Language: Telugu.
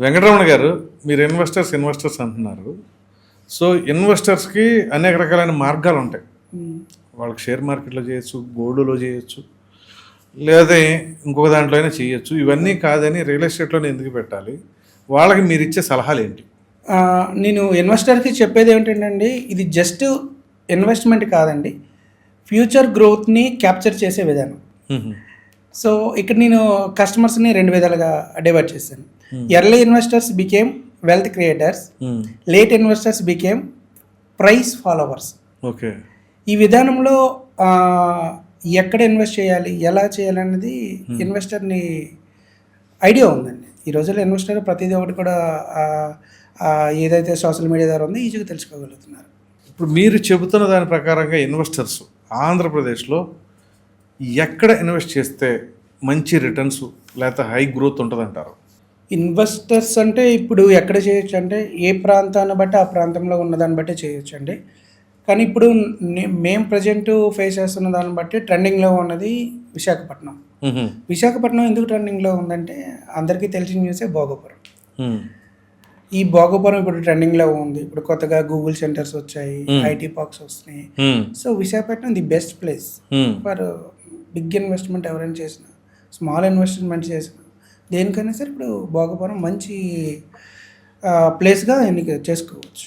వెంకటరమణ గారు మీరు ఇన్వెస్టర్స్ ఇన్వెస్టర్స్ అంటున్నారు. సో ఇన్వెస్టర్స్కి అనేక రకాలైన మార్గాలు ఉంటాయి. వాళ్ళకి షేర్ మార్కెట్లో చేయొచ్చు గోల్డ్లో చేయొచ్చు లేదా ఇంకొక దాంట్లో అయినా చేయొచ్చు. ఇవన్నీ కాదని రియల్ ఎస్టేట్లోనే ఎందుకు పెట్టాలి? వాళ్ళకి మీరు ఇచ్చే సలహాలు ఏంటి నేను ఇన్వెస్టర్కి చెప్పేది ఏమిటంటే ఇది జస్ట్ ఇన్వెస్ట్మెంట్ కాదండి. ఫ్యూచర్ గ్రోత్ని క్యాప్చర్ చేసే విధానం. సో ఇక్కడ నేను కస్టమర్స్ని రెండు విధాలుగా డివైడ్ చేశాను. Early investors became wealth creators. Late investors became price followers okay. ఈ విధానంలో ఎక్కడ ఇన్వెస్ట్ చేయాలి ఎలా చేయాలి అనేది ఇన్వెస్టర్ని ఐడియా ఉందండి. ఈ రోజుల్లో ఇన్వెస్టర్ ప్రతిదీ ఒకటి కూడా ఏదైతే సోషల్ మీడియా ద్వారా ఉందో ఈజీగా తెలుసుకోగలుగుతున్నారు. ఇప్పుడు మీరు చెబుతున్న దాని ప్రకారంగా ఇన్వెస్టర్స్ ఆంధ్రప్రదేశ్లో ఎక్కడ ఇన్వెస్ట్ చేస్తే మంచి రిటర్న్స్ లేకపోతే హై గ్రోత్ ఉంటుందంటారు ఇన్వెస్టర్స్ అంటే ఇప్పుడు ఎక్కడ చేయొచ్చు అంటే ఏ ప్రాంతాన్ని బట్టి ఆ ప్రాంతంలో ఉన్నదాన్ని బట్టి చేయొచ్చు అండి కానీ ఇప్పుడు మేము ప్రజెంట్ ఫేస్ చేస్తున్న దాన్ని బట్టి ట్రెండింగ్లో ఉన్నది విశాఖపట్నం. విశాఖపట్నం ఎందుకు ట్రెండింగ్లో ఉందంటే అందరికీ తెలిసిన న్యూసే భోగపురం. ఈ భోగపురం ఇప్పుడు ట్రెండింగ్లో ఉంది ఇప్పుడు కొత్తగా గూగుల్ సెంటర్స్ వచ్చాయి. ఐటీ పార్క్స్ వస్తున్నాయి. So Visakhapatnam the best place. For big investment ఎవరైనా చేసిన స్మాల్ ఇన్వెస్ట్మెంట్ చేసిన దేనికైనా సరే ఇప్పుడు భోగపురం మంచి ప్లేస్గా ఎన్నిక చేసుకోవచ్చు.